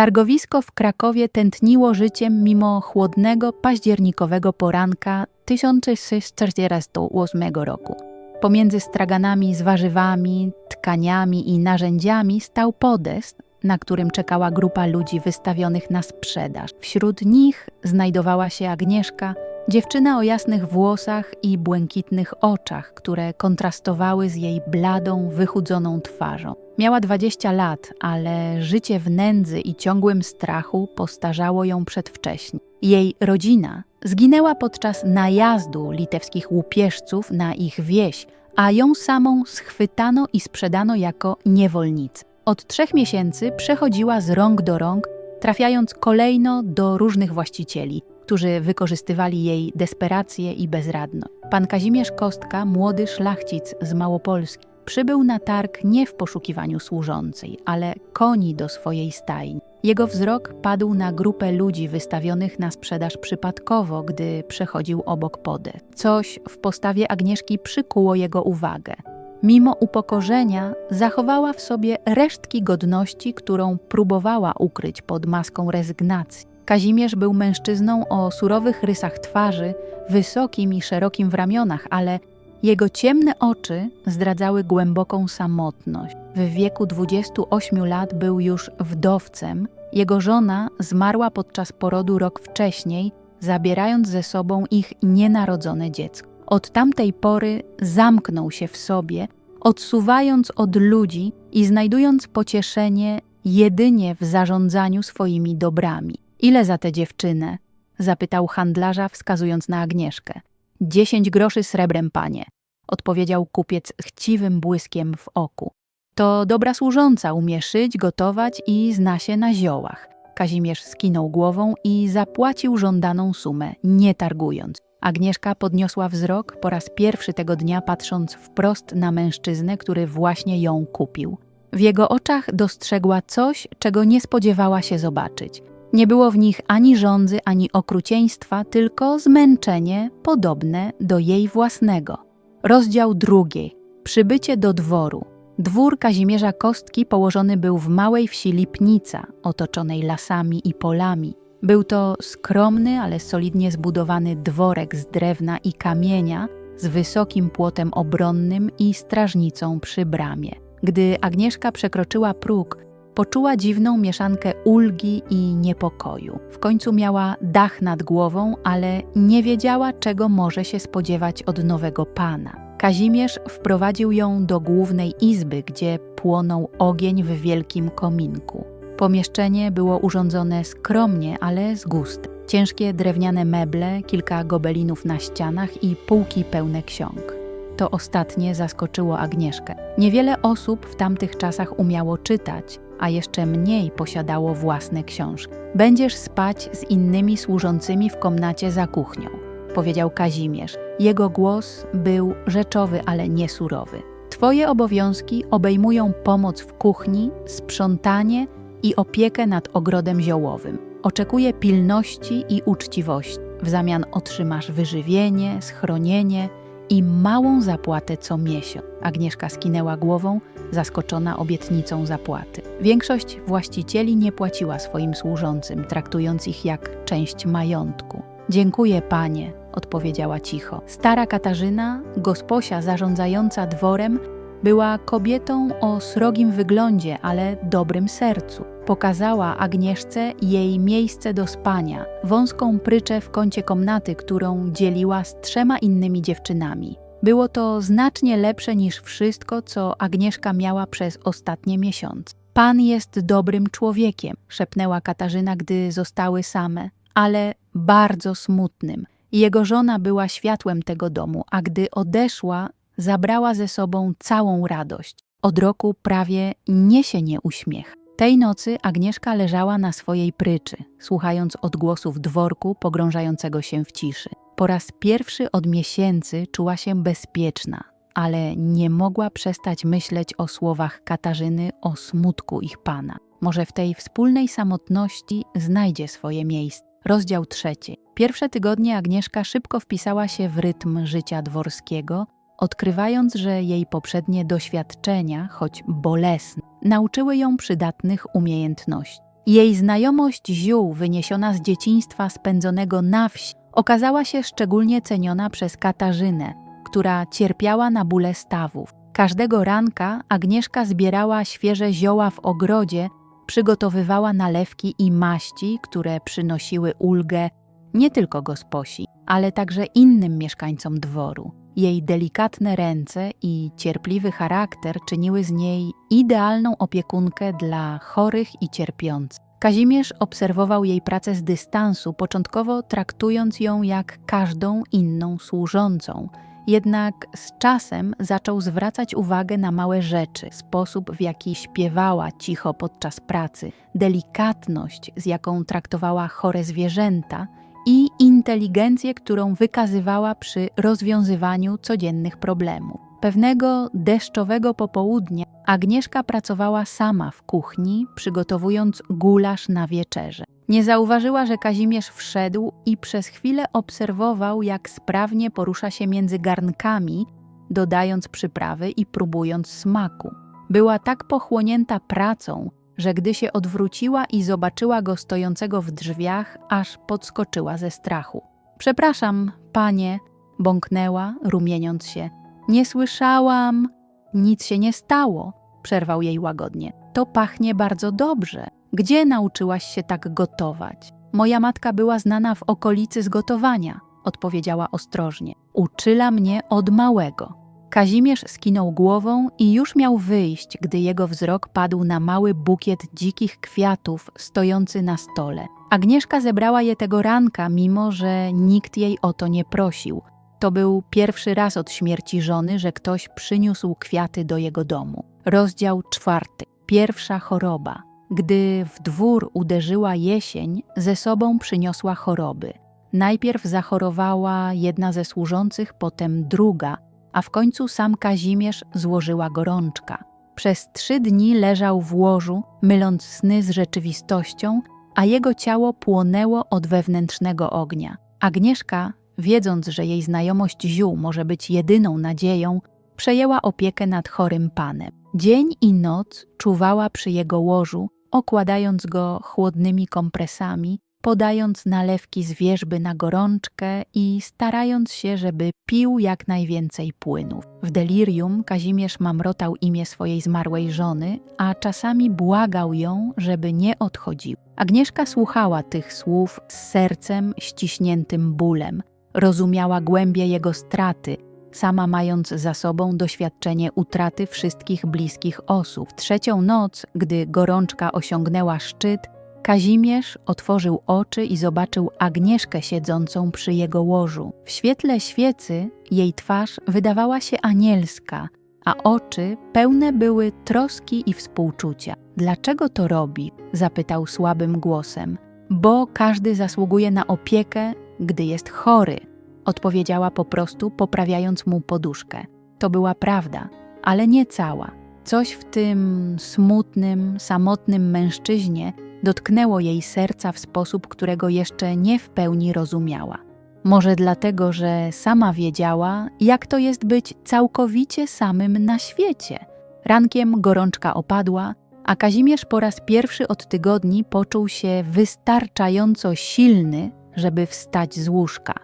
Targowisko w Krakowie tętniło życiem mimo chłodnego październikowego poranka 1648 roku. Pomiędzy straganami z warzywami, tkaniami i narzędziami stał podest, na którym czekała grupa ludzi wystawionych na sprzedaż. Wśród nich znajdowała się Agnieszka, dziewczyna o jasnych włosach i błękitnych oczach, które kontrastowały z jej bladą, wychudzoną twarzą. Miała 20 lat, ale życie w nędzy i ciągłym strachu postarzało ją przedwcześnie. Jej rodzina zginęła podczas najazdu litewskich łupieżców na ich wieś, a ją samą schwytano i sprzedano jako niewolnicę. Od trzech miesięcy przechodziła z rąk do rąk, trafiając kolejno do różnych właścicieli, którzy wykorzystywali jej desperację i bezradność. Pan Kazimierz Kostka, młody szlachcic z Małopolski, przybył na targ nie w poszukiwaniu służącej, ale koni do swojej stajni. Jego wzrok padł na grupę ludzi wystawionych na sprzedaż przypadkowo, gdy przechodził obok pody. Coś w postawie Agnieszki przykuło jego uwagę. Mimo upokorzenia, zachowała w sobie resztki godności, którą próbowała ukryć pod maską rezygnacji. Kazimierz był mężczyzną o surowych rysach twarzy, wysokim i szerokim w ramionach, ale jego ciemne oczy zdradzały głęboką samotność. W wieku 28 lat był już wdowcem. Jego żona zmarła podczas porodu rok wcześniej, zabierając ze sobą ich nienarodzone dziecko. Od tamtej pory zamknął się w sobie, odsuwając od ludzi i znajdując pocieszenie jedynie w zarządzaniu swoimi dobrami. Ile za tę dziewczynę? zapytał handlarza, wskazując na Agnieszkę. Dziesięć groszy srebrem, panie, odpowiedział kupiec chciwym błyskiem w oku. To dobra służąca, umie szyć, gotować i zna się na ziołach. Kazimierz skinął głową i zapłacił żądaną sumę, nie targując. Agnieszka podniosła wzrok po raz pierwszy tego dnia, patrząc wprost na mężczyznę, który właśnie ją kupił. W jego oczach dostrzegła coś, czego nie spodziewała się zobaczyć. Nie było w nich ani żądzy, ani okrucieństwa, tylko zmęczenie podobne do jej własnego. Rozdział drugi. Przybycie do dworu. Dwór Kazimierza Kostki położony był w małej wsi Lipnica, otoczonej lasami i polami. Był to skromny, ale solidnie zbudowany dworek z drewna i kamienia, z wysokim płotem obronnym i strażnicą przy bramie. Gdy Agnieszka przekroczyła próg, poczuła dziwną mieszankę ulgi i niepokoju. W końcu miała dach nad głową, ale nie wiedziała, czego może się spodziewać od nowego pana. Kazimierz wprowadził ją do głównej izby, gdzie płonął ogień w wielkim kominku. Pomieszczenie było urządzone skromnie, ale z gustem. Ciężkie drewniane meble, kilka gobelinów na ścianach i półki pełne ksiąg. To ostatnie zaskoczyło Agnieszkę. Niewiele osób w tamtych czasach umiało czytać, a jeszcze mniej posiadało własne książki. Będziesz spać z innymi służącymi w komnacie za kuchnią, powiedział Kazimierz. Jego głos był rzeczowy, ale nie surowy. Twoje obowiązki obejmują pomoc w kuchni, sprzątanie i opiekę nad ogrodem ziołowym. Oczekuję pilności i uczciwości. W zamian otrzymasz wyżywienie, schronienie i małą zapłatę co miesiąc. Agnieszka skinęła głową, zaskoczona obietnicą zapłaty. Większość właścicieli nie płaciła swoim służącym, traktując ich jak część majątku. Dziękuję, panie, odpowiedziała cicho. Stara Katarzyna, gosposia zarządzająca dworem, była kobietą o srogim wyglądzie, ale dobrym sercu. Pokazała Agnieszce jej miejsce do spania, wąską pryczę w kącie komnaty, którą dzieliła z trzema innymi dziewczynami. Było to znacznie lepsze niż wszystko, co Agnieszka miała przez ostatnie miesiące. Pan jest dobrym człowiekiem, szepnęła Katarzyna, gdy zostały same, ale bardzo smutnym. Jego żona była światłem tego domu, a gdy odeszła, zabrała ze sobą całą radość. Od roku prawie niesie nie uśmiech. Tej nocy Agnieszka leżała na swojej pryczy, słuchając odgłosów dworku pogrążającego się w ciszy. Po raz pierwszy od miesięcy czuła się bezpieczna, ale nie mogła przestać myśleć o słowach Katarzyny o smutku ich pana. Może w tej wspólnej samotności znajdzie swoje miejsce. Rozdział trzeci. Pierwsze tygodnie Agnieszka szybko wpisała się w rytm życia dworskiego, odkrywając, że jej poprzednie doświadczenia, choć bolesne, nauczyły ją przydatnych umiejętności. Jej znajomość ziół wyniesiona z dzieciństwa spędzonego na wsi okazała się szczególnie ceniona przez Katarzynę, która cierpiała na bóle stawów. Każdego ranka Agnieszka zbierała świeże zioła w ogrodzie, przygotowywała nalewki i maści, które przynosiły ulgę nie tylko gosposi, ale także innym mieszkańcom dworu. Jej delikatne ręce i cierpliwy charakter czyniły z niej idealną opiekunkę dla chorych i cierpiących. Kazimierz obserwował jej pracę z dystansu, początkowo traktując ją jak każdą inną służącą. Jednak z czasem zaczął zwracać uwagę na małe rzeczy, sposób w jaki śpiewała cicho podczas pracy, delikatność, z jaką traktowała chore zwierzęta i inteligencję, którą wykazywała przy rozwiązywaniu codziennych problemów. Pewnego deszczowego popołudnia Agnieszka pracowała sama w kuchni, przygotowując gulasz na wieczerze. Nie zauważyła, że Kazimierz wszedł i przez chwilę obserwował, jak sprawnie porusza się między garnkami, dodając przyprawy i próbując smaku. Była tak pochłonięta pracą, że gdy się odwróciła i zobaczyła go stojącego w drzwiach, aż podskoczyła ze strachu. Przepraszam, panie, bąknęła, rumieniąc się. Nie słyszałam. Nic się nie stało, przerwał jej łagodnie. To pachnie bardzo dobrze. Gdzie nauczyłaś się tak gotować? Moja matka była znana w okolicy z gotowania, odpowiedziała ostrożnie. Uczyła mnie od małego. Kazimierz skinął głową i już miał wyjść, gdy jego wzrok padł na mały bukiet dzikich kwiatów stojący na stole. Agnieszka zebrała je tego ranka, mimo że nikt jej o to nie prosił. To był pierwszy raz od śmierci żony, że ktoś przyniósł kwiaty do jego domu. Rozdział czwarty. Pierwsza choroba. Gdy w dwór uderzyła jesień, ze sobą przyniosła choroby. Najpierw zachorowała jedna ze służących, potem druga, a w końcu sam Kazimierz złożyła gorączka. Przez trzy dni leżał w łożu, myląc sny z rzeczywistością, a jego ciało płonęło od wewnętrznego ognia. Agnieszka, wiedząc, że jej znajomość ziół może być jedyną nadzieją, przejęła opiekę nad chorym panem. Dzień i noc czuwała przy jego łożu, okładając go chłodnymi kompresami, podając nalewki z wierzby na gorączkę i starając się, żeby pił jak najwięcej płynów. W delirium Kazimierz mamrotał imię swojej zmarłej żony, a czasami błagał ją, żeby nie odchodził. Agnieszka słuchała tych słów z sercem ściśniętym bólem. Rozumiała głębię jego straty, sama mając za sobą doświadczenie utraty wszystkich bliskich osób. Trzecią noc, gdy gorączka osiągnęła szczyt, Kazimierz otworzył oczy i zobaczył Agnieszkę siedzącą przy jego łożu. W świetle świecy jej twarz wydawała się anielska, a oczy pełne były troski i współczucia. Dlaczego to robi? zapytał słabym głosem. Bo każdy zasługuje na opiekę, gdy jest chory, odpowiedziała po prostu, poprawiając mu poduszkę. To była prawda, ale nie cała. Coś w tym smutnym, samotnym mężczyźnie dotknęło jej serca w sposób, którego jeszcze nie w pełni rozumiała. Może dlatego, że sama wiedziała, jak to jest być całkowicie samym na świecie. Rankiem gorączka opadła, a Kazimierz po raz pierwszy od tygodni poczuł się wystarczająco silny, żeby wstać z łóżka.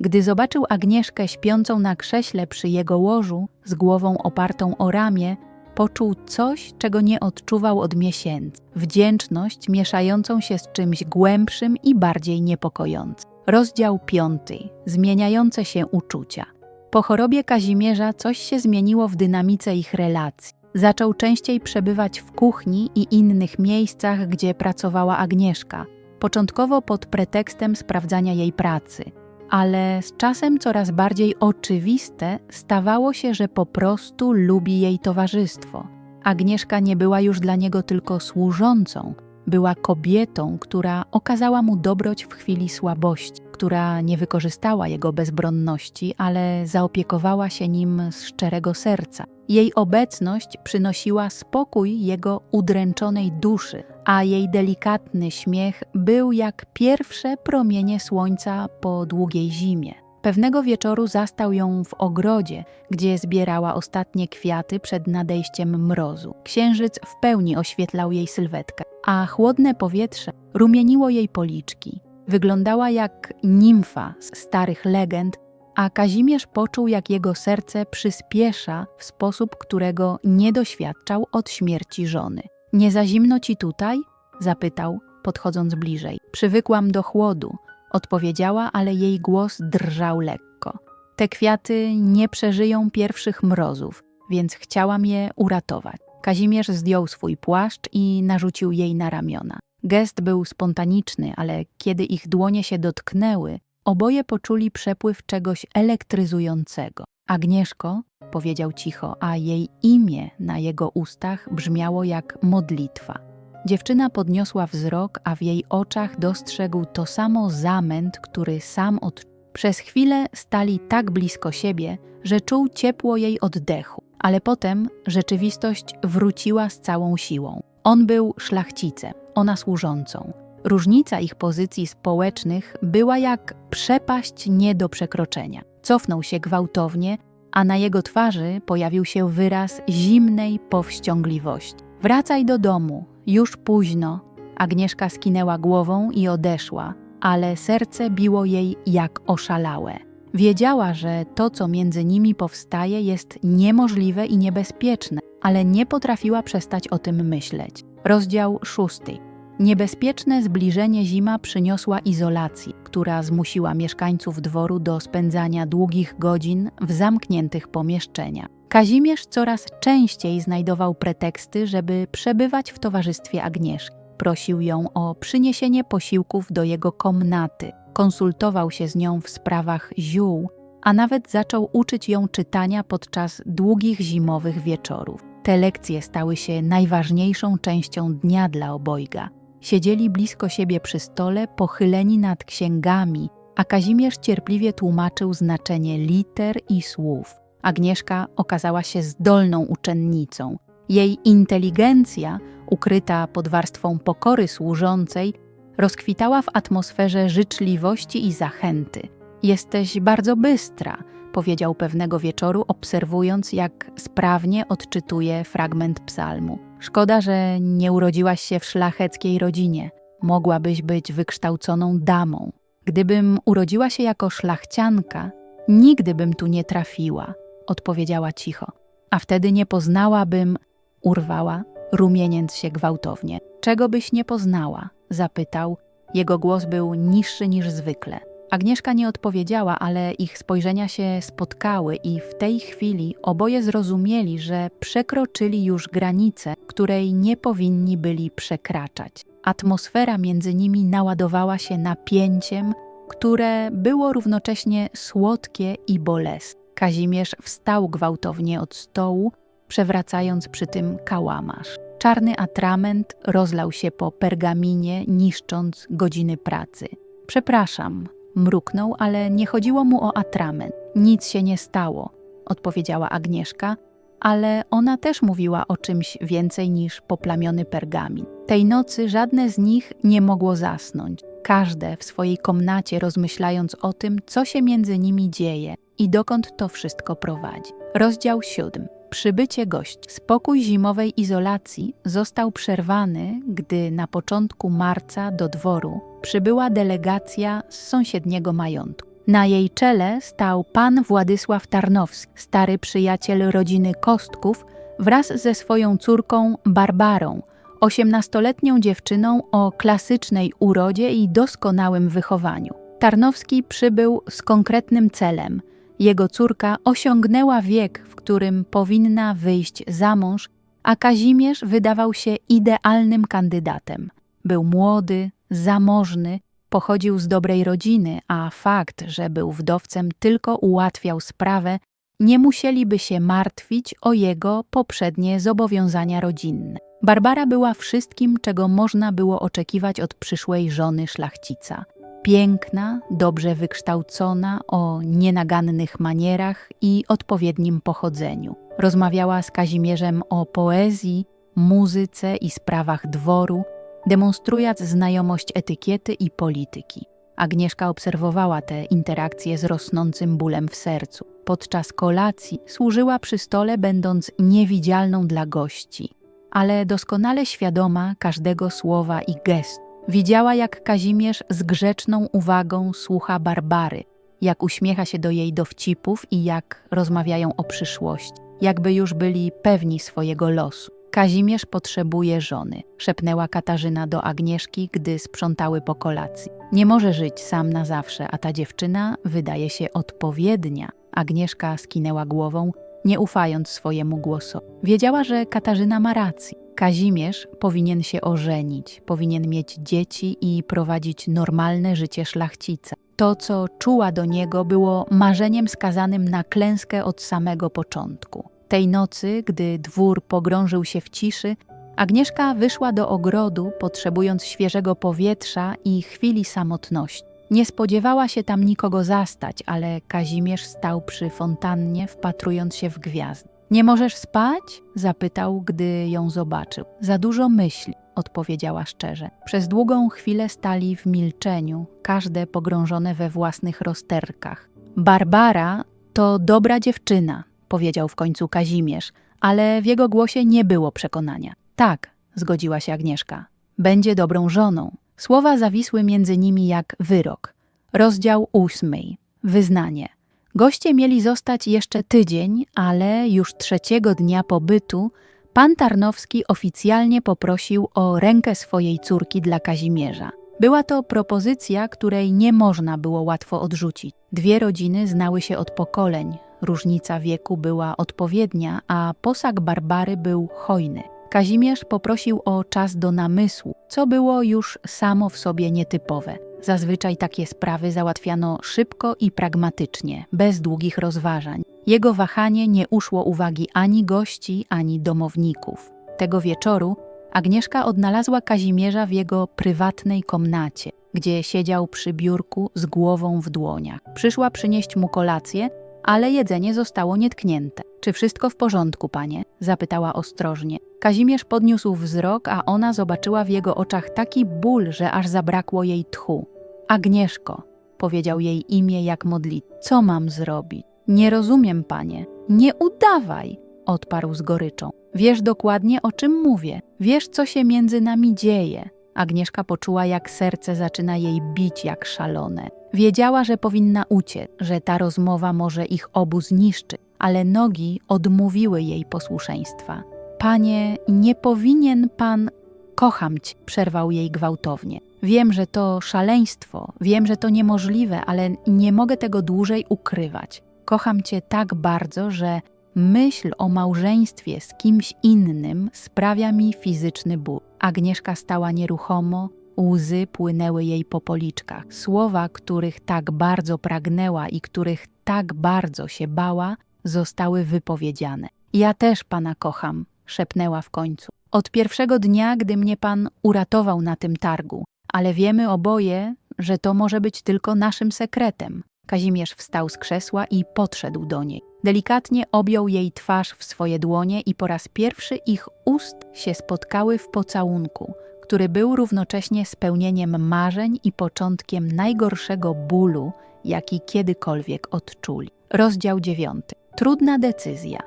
Gdy zobaczył Agnieszkę śpiącą na krześle przy jego łożu, z głową opartą o ramię, poczuł coś, czego nie odczuwał od miesięcy wdzięczność mieszającą się z czymś głębszym i bardziej niepokojącym. Rozdział piąty zmieniające się uczucia. Po chorobie Kazimierza coś się zmieniło w dynamice ich relacji. Zaczął częściej przebywać w kuchni i innych miejscach, gdzie pracowała Agnieszka, początkowo pod pretekstem sprawdzania jej pracy ale z czasem coraz bardziej oczywiste stawało się, że po prostu lubi jej towarzystwo. Agnieszka nie była już dla niego tylko służącą, była kobietą, która okazała mu dobroć w chwili słabości, która nie wykorzystała jego bezbronności, ale zaopiekowała się nim z szczerego serca. Jej obecność przynosiła spokój jego udręczonej duszy, a jej delikatny śmiech był jak pierwsze promienie słońca po długiej zimie. Pewnego wieczoru zastał ją w ogrodzie, gdzie zbierała ostatnie kwiaty przed nadejściem mrozu. Księżyc w pełni oświetlał jej sylwetkę. a chłodne powietrze rumieniło jej policzki. Wyglądała jak nimfa z starych legend, a Kazimierz poczuł, jak jego serce przyspiesza w sposób, którego nie doświadczał od śmierci żony. Nie za zimno ci tutaj? zapytał, podchodząc bliżej. Przywykłam do chłodu, odpowiedziała, ale jej głos drżał lekko. Te kwiaty nie przeżyją pierwszych mrozów, więc chciałam je uratować. Kazimierz zdjął swój płaszcz i narzucił jej na ramiona. Gest był spontaniczny, ale kiedy ich dłonie się dotknęły, oboje poczuli przepływ czegoś elektryzującego. Agnieszko, powiedział cicho, a jej imię na jego ustach brzmiało jak modlitwa. Dziewczyna podniosła wzrok, a w jej oczach dostrzegł to samo zamęt, który sam odczuł. Przez chwilę stali tak blisko siebie, że czuł ciepło jej oddechu, ale potem rzeczywistość wróciła z całą siłą. On był szlachcicem, ona służącą. Różnica ich pozycji społecznych była jak przepaść nie do przekroczenia. Cofnął się gwałtownie, a na jego twarzy pojawił się wyraz zimnej powściągliwości. Wracaj do domu, już późno. Agnieszka skinęła głową i odeszła, ale serce biło jej jak oszalałe. Wiedziała, że to, co między nimi powstaje, jest niemożliwe i niebezpieczne, ale nie potrafiła przestać o tym myśleć. Rozdział szósty. Niebezpieczne zbliżenie zima przyniosła izolację, która zmusiła mieszkańców dworu do spędzania długich godzin w zamkniętych pomieszczeniach. Kazimierz coraz częściej znajdował preteksty, żeby przebywać w towarzystwie Agnieszki. Prosił ją o przyniesienie posiłków do jego komnaty, konsultował się z nią w sprawach ziół, a nawet zaczął uczyć ją czytania podczas długich zimowych wieczorów. Te lekcje stały się najważniejszą częścią dnia dla obojga. Siedzieli blisko siebie przy stole, pochyleni nad księgami, a Kazimierz cierpliwie tłumaczył znaczenie liter i słów. Agnieszka okazała się zdolną uczennicą. Jej inteligencja, ukryta pod warstwą pokory służącej, rozkwitała w atmosferze życzliwości i zachęty. Jesteś bardzo bystra, powiedział pewnego wieczoru, obserwując, jak sprawnie odczytuje fragment psalmu. Szkoda, że nie urodziłaś się w szlacheckiej rodzinie. Mogłabyś być wykształconą damą. Gdybym urodziła się jako szlachcianka, nigdy bym tu nie trafiła, odpowiedziała cicho. A wtedy nie poznałabym, urwała, rumieniąc się gwałtownie. Czego byś nie poznała? zapytał. Jego głos był niższy niż zwykle. Agnieszka nie odpowiedziała, ale ich spojrzenia się spotkały i w tej chwili oboje zrozumieli, że przekroczyli już granicę, której nie powinni byli przekraczać. Atmosfera między nimi naładowała się napięciem, które było równocześnie słodkie i bolesne. Kazimierz wstał gwałtownie od stołu, przewracając przy tym kałamarz. Czarny atrament rozlał się po pergaminie, niszcząc godziny pracy. Przepraszam, mruknął, ale nie chodziło mu o atrament. Nic się nie stało, odpowiedziała Agnieszka, ale ona też mówiła o czymś więcej niż poplamiony pergamin. Tej nocy żadne z nich nie mogło zasnąć. Każde w swojej komnacie rozmyślając o tym, co się między nimi dzieje i dokąd to wszystko prowadzi. Rozdział siódmy. Przybycie gości. Spokój zimowej izolacji został przerwany, gdy na początku marca do dworu przybyła delegacja z sąsiedniego majątku. Na jej czele stał pan Władysław Tarnowski, stary przyjaciel rodziny Kostków, wraz ze swoją córką Barbarą, osiemnastoletnią dziewczyną o klasycznej urodzie i doskonałym wychowaniu. Tarnowski przybył z konkretnym celem. Jego córka osiągnęła wiek, w którym powinna wyjść za mąż, a Kazimierz wydawał się idealnym kandydatem. Był młody, zamożny, pochodził z dobrej rodziny, a fakt, że był wdowcem, tylko ułatwiał sprawę, nie musieliby się martwić o jego poprzednie zobowiązania rodzinne. Barbara była wszystkim, czego można było oczekiwać od przyszłej żony szlachcica. Piękna, dobrze wykształcona, o nienagannych manierach i odpowiednim pochodzeniu. Rozmawiała z Kazimierzem o poezji, muzyce i sprawach dworu, demonstrując znajomość etykiety i polityki. Agnieszka obserwowała te interakcje z rosnącym bólem w sercu. Podczas kolacji służyła przy stole, będąc niewidzialną dla gości. ale doskonale świadoma każdego słowa i gestu. Widziała, jak Kazimierz z grzeczną uwagą słucha Barbary, jak uśmiecha się do jej dowcipów i jak rozmawiają o przyszłości, jakby już byli pewni swojego losu. Kazimierz potrzebuje żony, szepnęła Katarzyna do Agnieszki, gdy sprzątały po kolacji. Nie może żyć sam na zawsze, a ta dziewczyna wydaje się odpowiednia. Agnieszka skinęła głową, nie ufając swojemu głosowi. Wiedziała, że Katarzyna ma rację. Kazimierz powinien się ożenić, powinien mieć dzieci i prowadzić normalne życie szlachcica. To, co czuła do niego, było marzeniem skazanym na klęskę od samego początku. Tej nocy, gdy dwór pogrążył się w ciszy, Agnieszka wyszła do ogrodu, potrzebując świeżego powietrza i chwili samotności. Nie spodziewała się tam nikogo zastać, ale Kazimierz stał przy fontannie, wpatrując się w gwiazdy. Nie możesz spać? zapytał, gdy ją zobaczył. Za dużo myśli, odpowiedziała szczerze. Przez długą chwilę stali w milczeniu, każde pogrążone we własnych rozterkach. Barbara to dobra dziewczyna, powiedział w końcu Kazimierz, ale w jego głosie nie było przekonania. Tak, zgodziła się Agnieszka. Będzie dobrą żoną. Słowa zawisły między nimi jak wyrok. Rozdział ósmy. Wyznanie. Goście mieli zostać jeszcze tydzień, ale już trzeciego dnia pobytu pan Tarnowski oficjalnie poprosił o rękę swojej córki dla Kazimierza. Była to propozycja, której nie można było łatwo odrzucić. Dwie rodziny znały się od pokoleń, różnica wieku była odpowiednia, a posag Barbary był hojny. Kazimierz poprosił o czas do namysłu, co było już samo w sobie nietypowe. Zazwyczaj takie sprawy załatwiano szybko i pragmatycznie, bez długich rozważań. Jego wahanie nie uszło uwagi ani gości, ani domowników. Tego wieczoru Agnieszka odnalazła Kazimierza w jego prywatnej komnacie, gdzie siedział przy biurku z głową w dłoniach. Przyszła przynieść mu kolację, ale jedzenie zostało nietknięte. Czy wszystko w porządku, panie? zapytała ostrożnie. Kazimierz podniósł wzrok, a ona zobaczyła w jego oczach taki ból, że aż zabrakło jej tchu. Agnieszko, powiedział jej imię jak modlit. Co mam zrobić? Nie rozumiem, panie. Nie udawaj, odparł z goryczą. Wiesz dokładnie, o czym mówię. Wiesz, co się między nami dzieje. Agnieszka poczuła, jak serce zaczyna jej bić jak szalone. Wiedziała, że powinna uciec, że ta rozmowa może ich obu zniszczyć, ale nogi odmówiły jej posłuszeństwa. Panie, nie powinien pan. Kocham cię, przerwał jej gwałtownie. Wiem, że to szaleństwo, wiem, że to niemożliwe, ale nie mogę tego dłużej ukrywać. Kocham cię tak bardzo, że myśl o małżeństwie z kimś innym sprawia mi fizyczny ból. Agnieszka stała nieruchomo, łzy płynęły jej po policzkach. Słowa, których tak bardzo pragnęła i których tak bardzo się bała, zostały wypowiedziane. Ja też pana kocham, szepnęła w końcu. Od pierwszego dnia, gdy mnie pan uratował na tym targu, ale wiemy oboje, że to może być tylko naszym sekretem. Kazimierz wstał z krzesła i podszedł do niej. Delikatnie objął jej twarz w swoje dłonie i po raz pierwszy ich ust się spotkały w pocałunku, który był równocześnie spełnieniem marzeń i początkiem najgorszego bólu, jaki kiedykolwiek odczuli. Rozdział dziewiąty. Trudna decyzja.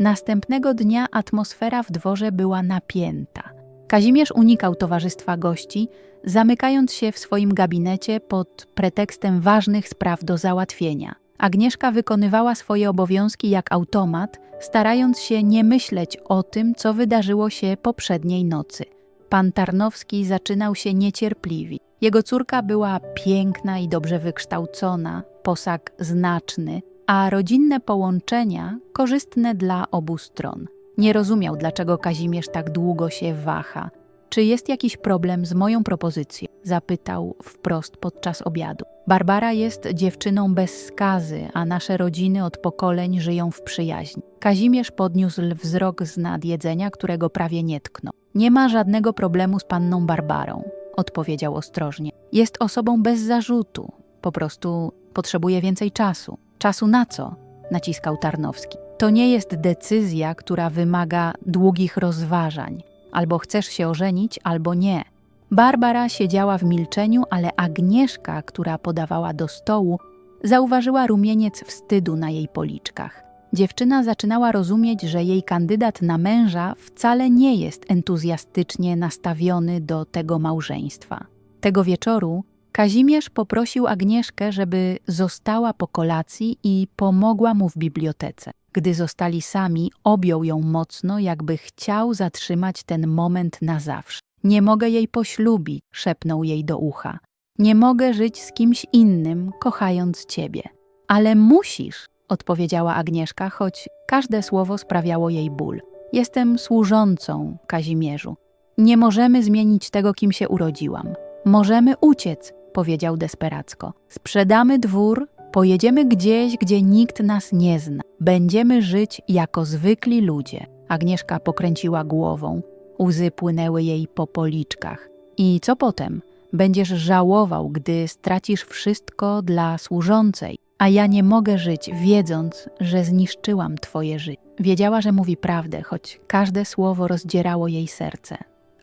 Następnego dnia atmosfera w dworze była napięta. Kazimierz unikał towarzystwa gości, zamykając się w swoim gabinecie pod pretekstem ważnych spraw do załatwienia. Agnieszka wykonywała swoje obowiązki jak automat, starając się nie myśleć o tym, co wydarzyło się poprzedniej nocy. Pan Tarnowski zaczynał się niecierpliwi. Jego córka była piękna i dobrze wykształcona, posag znaczny, a rodzinne połączenia korzystne dla obu stron. Nie rozumiał, dlaczego Kazimierz tak długo się waha. Czy jest jakiś problem z moją propozycją? Zapytał wprost podczas obiadu. Barbara jest dziewczyną bez skazy, a nasze rodziny od pokoleń żyją w przyjaźni. Kazimierz podniósł wzrok z nad jedzenia, którego prawie nie tknął. Nie ma żadnego problemu z panną Barbarą, odpowiedział ostrożnie. Jest osobą bez zarzutu. Po prostu potrzebuje więcej czasu. Czasu na co? naciskał Tarnowski. To nie jest decyzja, która wymaga długich rozważań. Albo chcesz się ożenić, albo nie. Barbara siedziała w milczeniu, ale Agnieszka, która podawała do stołu, zauważyła rumieniec wstydu na jej policzkach. dziewczyna zaczynała rozumieć, że jej kandydat na męża wcale nie jest entuzjastycznie nastawiony do tego małżeństwa. Tego wieczoru Kazimierz poprosił Agnieszkę, żeby została po kolacji i pomogła mu w bibliotece. Gdy zostali sami, objął ją mocno, jakby chciał zatrzymać ten moment na zawsze. Nie mogę jej poślubić, szepnął jej do ucha. Nie mogę żyć z kimś innym, kochając ciebie. Ale musisz, odpowiedziała Agnieszka, choć każde słowo sprawiało jej ból. Jestem służącą, Kazimierzu. Nie możemy zmienić tego, kim się urodziłam. Możemy uciec, powiedział desperacko. Sprzedamy dwór, pojedziemy gdzieś, gdzie nikt nas nie zna. Będziemy żyć jako zwykli ludzie. Agnieszka pokręciła głową. Łzy płynęły jej po policzkach. I co potem? Będziesz żałował, gdy stracisz wszystko dla służącej, a ja nie mogę żyć, wiedząc, że zniszczyłam twoje życie. Wiedziała, że mówi prawdę, choć każde słowo rozdzierało jej serce.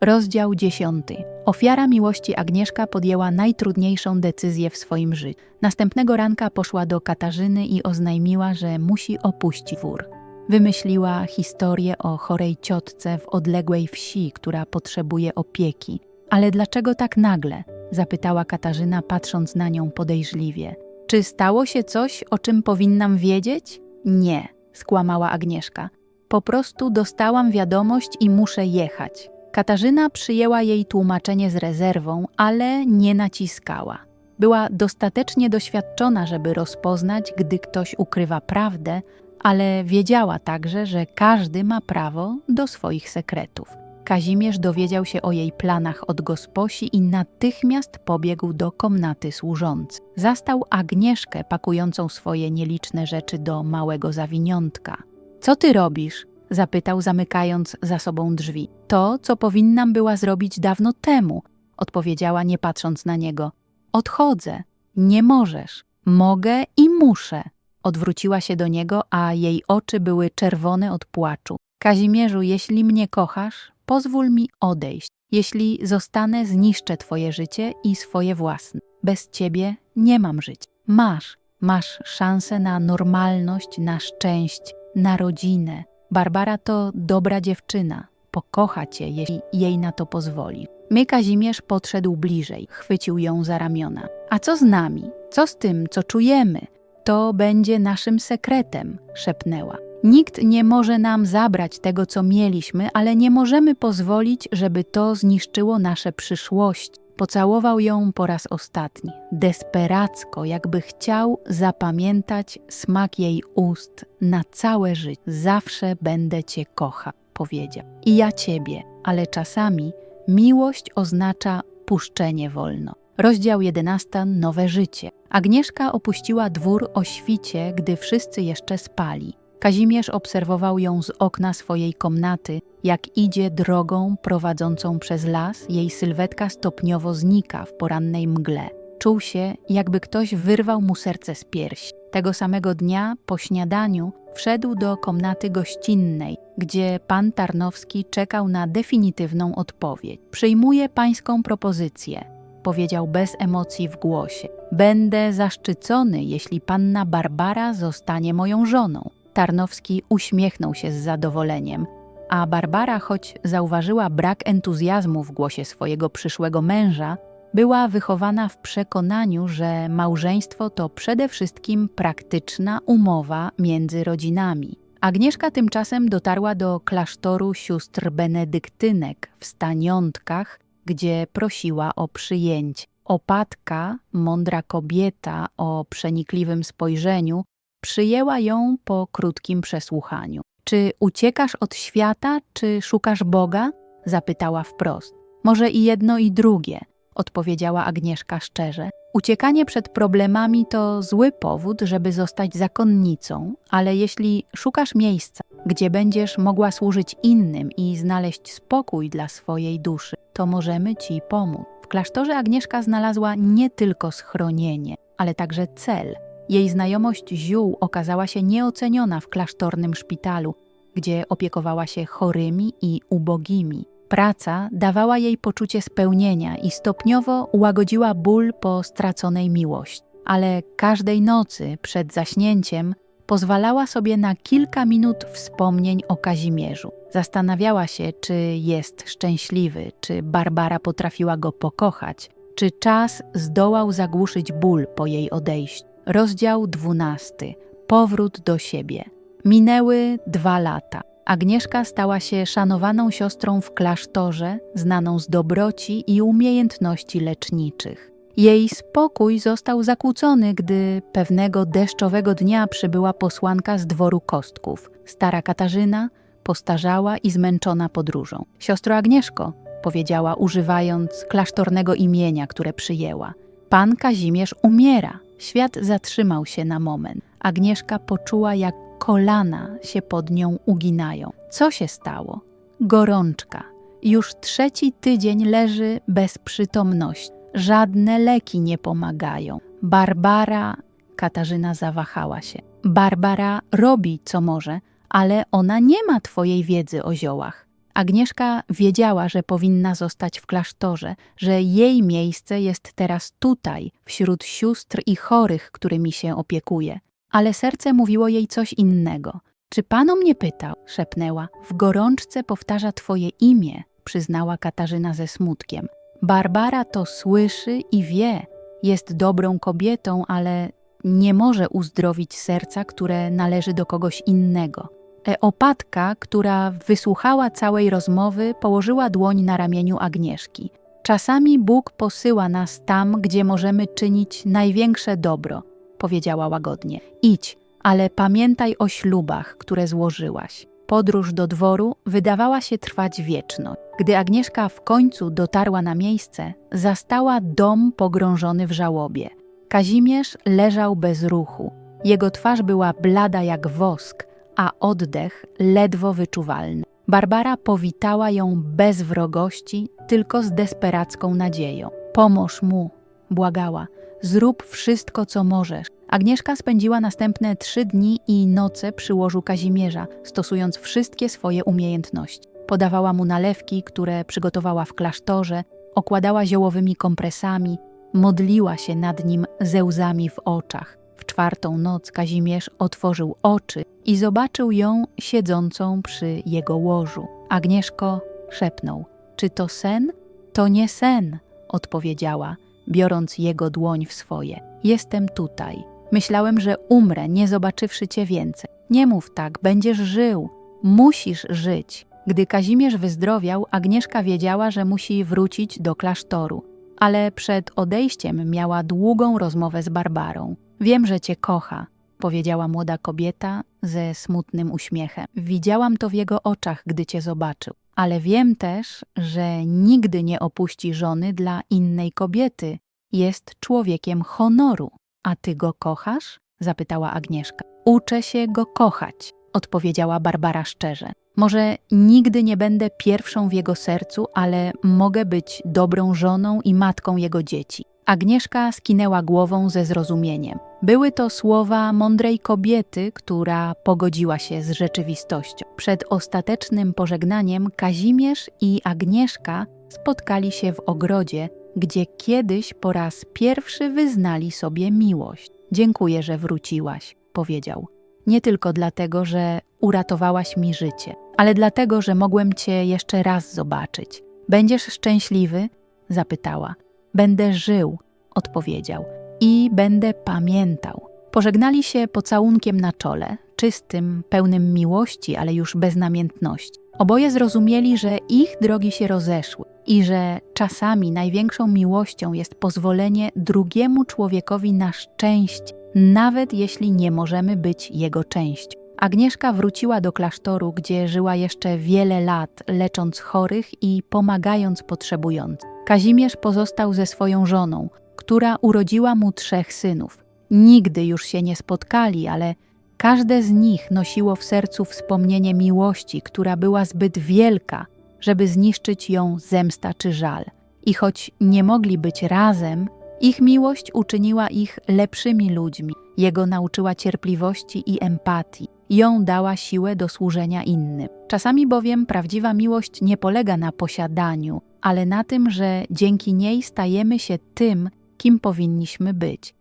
Rozdział 10. Ofiara miłości Agnieszka podjęła najtrudniejszą decyzję w swoim życiu. Następnego ranka poszła do Katarzyny i oznajmiła, że musi opuścić wór. Wymyśliła historię o chorej ciotce w odległej wsi, która potrzebuje opieki. Ale dlaczego tak nagle? zapytała Katarzyna, patrząc na nią podejrzliwie. Czy stało się coś, o czym powinnam wiedzieć? Nie, skłamała Agnieszka. Po prostu dostałam wiadomość i muszę jechać. Katarzyna przyjęła jej tłumaczenie z rezerwą, ale nie naciskała. Była dostatecznie doświadczona, żeby rozpoznać, gdy ktoś ukrywa prawdę, ale wiedziała także, że każdy ma prawo do swoich sekretów. Kazimierz dowiedział się o jej planach od gosposi i natychmiast pobiegł do komnaty służący. Zastał Agnieszkę pakującą swoje nieliczne rzeczy do małego zawiniątka. Co ty robisz? Zapytał, zamykając za sobą drzwi. To, co powinnam była zrobić dawno temu, odpowiedziała, nie patrząc na niego. Odchodzę. Nie możesz. Mogę i muszę. Odwróciła się do niego, a jej oczy były czerwone od płaczu. Kazimierzu, jeśli mnie kochasz, pozwól mi odejść. Jeśli zostanę, zniszczę twoje życie i swoje własne. Bez ciebie nie mam życia. Masz, masz szansę na normalność, na szczęście, na rodzinę. Barbara to dobra dziewczyna. Pokocha cię, jeśli jej na to pozwoli. My Kazimierz podszedł bliżej, chwycił ją za ramiona. A co z nami? Co z tym, co czujemy? To będzie naszym sekretem, szepnęła. Nikt nie może nam zabrać tego, co mieliśmy, ale nie możemy pozwolić, żeby to zniszczyło nasze przyszłość. Pocałował ją po raz ostatni, desperacko, jakby chciał zapamiętać smak jej ust na całe życie. Zawsze będę cię kochał, powiedział. I ja ciebie, ale czasami miłość oznacza puszczenie wolno. Rozdział 11. Nowe życie. Agnieszka opuściła dwór o świcie, gdy wszyscy jeszcze spali. Kazimierz obserwował ją z okna swojej komnaty, jak idzie drogą prowadzącą przez las, jej sylwetka stopniowo znika w porannej mgle. Czuł się, jakby ktoś wyrwał mu serce z piersi. Tego samego dnia, po śniadaniu, wszedł do komnaty gościnnej, gdzie pan Tarnowski czekał na definitywną odpowiedź. Przyjmuję pańską propozycję, powiedział bez emocji w głosie. Będę zaszczycony, jeśli panna Barbara zostanie moją żoną. Tarnowski uśmiechnął się z zadowoleniem, a Barbara, choć zauważyła brak entuzjazmu w głosie swojego przyszłego męża, była wychowana w przekonaniu, że małżeństwo to przede wszystkim praktyczna umowa między rodzinami. Agnieszka tymczasem dotarła do klasztoru sióstr benedyktynek w Staniątkach, gdzie prosiła o przyjęcie. Opatka, mądra kobieta o przenikliwym spojrzeniu, przyjęła ją po krótkim przesłuchaniu. Czy uciekasz od świata, czy szukasz Boga? zapytała wprost. Może i jedno, i drugie, odpowiedziała Agnieszka szczerze. Uciekanie przed problemami to zły powód, żeby zostać zakonnicą, ale jeśli szukasz miejsca, gdzie będziesz mogła służyć innym i znaleźć spokój dla swojej duszy, to możemy ci pomóc. W klasztorze Agnieszka znalazła nie tylko schronienie, ale także cel jej znajomość ziół okazała się nieoceniona w klasztornym szpitalu, gdzie opiekowała się chorymi i ubogimi. Praca dawała jej poczucie spełnienia i stopniowo łagodziła ból po straconej miłości. Ale każdej nocy przed zaśnięciem pozwalała sobie na kilka minut wspomnień o Kazimierzu. Zastanawiała się, czy jest szczęśliwy, czy Barbara potrafiła go pokochać, czy czas zdołał zagłuszyć ból po jej odejściu. Rozdział 12. Powrót do siebie. Minęły dwa lata. Agnieszka stała się szanowaną siostrą w klasztorze, znaną z dobroci i umiejętności leczniczych. Jej spokój został zakłócony, gdy pewnego deszczowego dnia przybyła posłanka z dworu kostków. Stara Katarzyna, postarzała i zmęczona podróżą. Siostro Agnieszko, powiedziała, używając klasztornego imienia, które przyjęła. Pan Kazimierz umiera. Świat zatrzymał się na moment. Agnieszka poczuła, jak kolana się pod nią uginają. Co się stało? Gorączka. Już trzeci tydzień leży bez przytomności. Żadne leki nie pomagają. Barbara. Katarzyna zawahała się. Barbara robi co może, ale ona nie ma twojej wiedzy o ziołach. Agnieszka wiedziała, że powinna zostać w klasztorze, że jej miejsce jest teraz tutaj, wśród sióstr i chorych, którymi się opiekuje. Ale serce mówiło jej coś innego. Czy pan o mnie pytał? szepnęła. W gorączce powtarza twoje imię, przyznała Katarzyna ze smutkiem. Barbara to słyszy i wie. Jest dobrą kobietą, ale nie może uzdrowić serca, które należy do kogoś innego. Eopatka, która wysłuchała całej rozmowy, położyła dłoń na ramieniu Agnieszki. Czasami Bóg posyła nas tam, gdzie możemy czynić największe dobro, powiedziała łagodnie. Idź, ale pamiętaj o ślubach, które złożyłaś. Podróż do dworu wydawała się trwać wieczno. Gdy Agnieszka w końcu dotarła na miejsce, zastała dom pogrążony w żałobie. Kazimierz leżał bez ruchu. Jego twarz była blada jak wosk, a oddech ledwo wyczuwalny. Barbara powitała ją bez wrogości, tylko z desperacką nadzieją. Pomóż mu, błagała. Zrób wszystko, co możesz. Agnieszka spędziła następne trzy dni i noce przy łożu Kazimierza, stosując wszystkie swoje umiejętności. Podawała mu nalewki, które przygotowała w klasztorze, okładała ziołowymi kompresami, modliła się nad nim ze łzami w oczach. Czwartą noc Kazimierz otworzył oczy i zobaczył ją siedzącą przy jego łożu. Agnieszko szepnął: Czy to sen? To nie sen, odpowiedziała, biorąc jego dłoń w swoje. Jestem tutaj. Myślałem, że umrę, nie zobaczywszy cię więcej. Nie mów tak, będziesz żył. Musisz żyć. Gdy Kazimierz wyzdrowiał, Agnieszka wiedziała, że musi wrócić do klasztoru, ale przed odejściem miała długą rozmowę z Barbarą. Wiem, że cię kocha, powiedziała młoda kobieta ze smutnym uśmiechem. Widziałam to w jego oczach, gdy cię zobaczył, ale wiem też, że nigdy nie opuści żony dla innej kobiety. Jest człowiekiem honoru. A ty go kochasz? zapytała Agnieszka. Uczę się go kochać, odpowiedziała Barbara szczerze. Może nigdy nie będę pierwszą w jego sercu, ale mogę być dobrą żoną i matką jego dzieci. Agnieszka skinęła głową ze zrozumieniem. Były to słowa mądrej kobiety, która pogodziła się z rzeczywistością. Przed ostatecznym pożegnaniem Kazimierz i Agnieszka spotkali się w ogrodzie, gdzie kiedyś po raz pierwszy wyznali sobie miłość. Dziękuję, że wróciłaś, powiedział. Nie tylko dlatego, że uratowałaś mi życie, ale dlatego, że mogłem cię jeszcze raz zobaczyć. Będziesz szczęśliwy? zapytała. Będę żył, odpowiedział, i będę pamiętał. Pożegnali się pocałunkiem na czole, czystym, pełnym miłości, ale już bez namiętności. Oboje zrozumieli, że ich drogi się rozeszły i że czasami największą miłością jest pozwolenie drugiemu człowiekowi na szczęście, nawet jeśli nie możemy być jego częścią. Agnieszka wróciła do klasztoru, gdzie żyła jeszcze wiele lat, lecząc chorych i pomagając potrzebującym. Kazimierz pozostał ze swoją żoną, która urodziła mu trzech synów. Nigdy już się nie spotkali, ale każde z nich nosiło w sercu wspomnienie miłości, która była zbyt wielka, żeby zniszczyć ją zemsta czy żal. I choć nie mogli być razem, ich miłość uczyniła ich lepszymi ludźmi. Jego nauczyła cierpliwości i empatii. Ją dała siłę do służenia innym. Czasami bowiem prawdziwa miłość nie polega na posiadaniu, ale na tym, że dzięki niej stajemy się tym, kim powinniśmy być.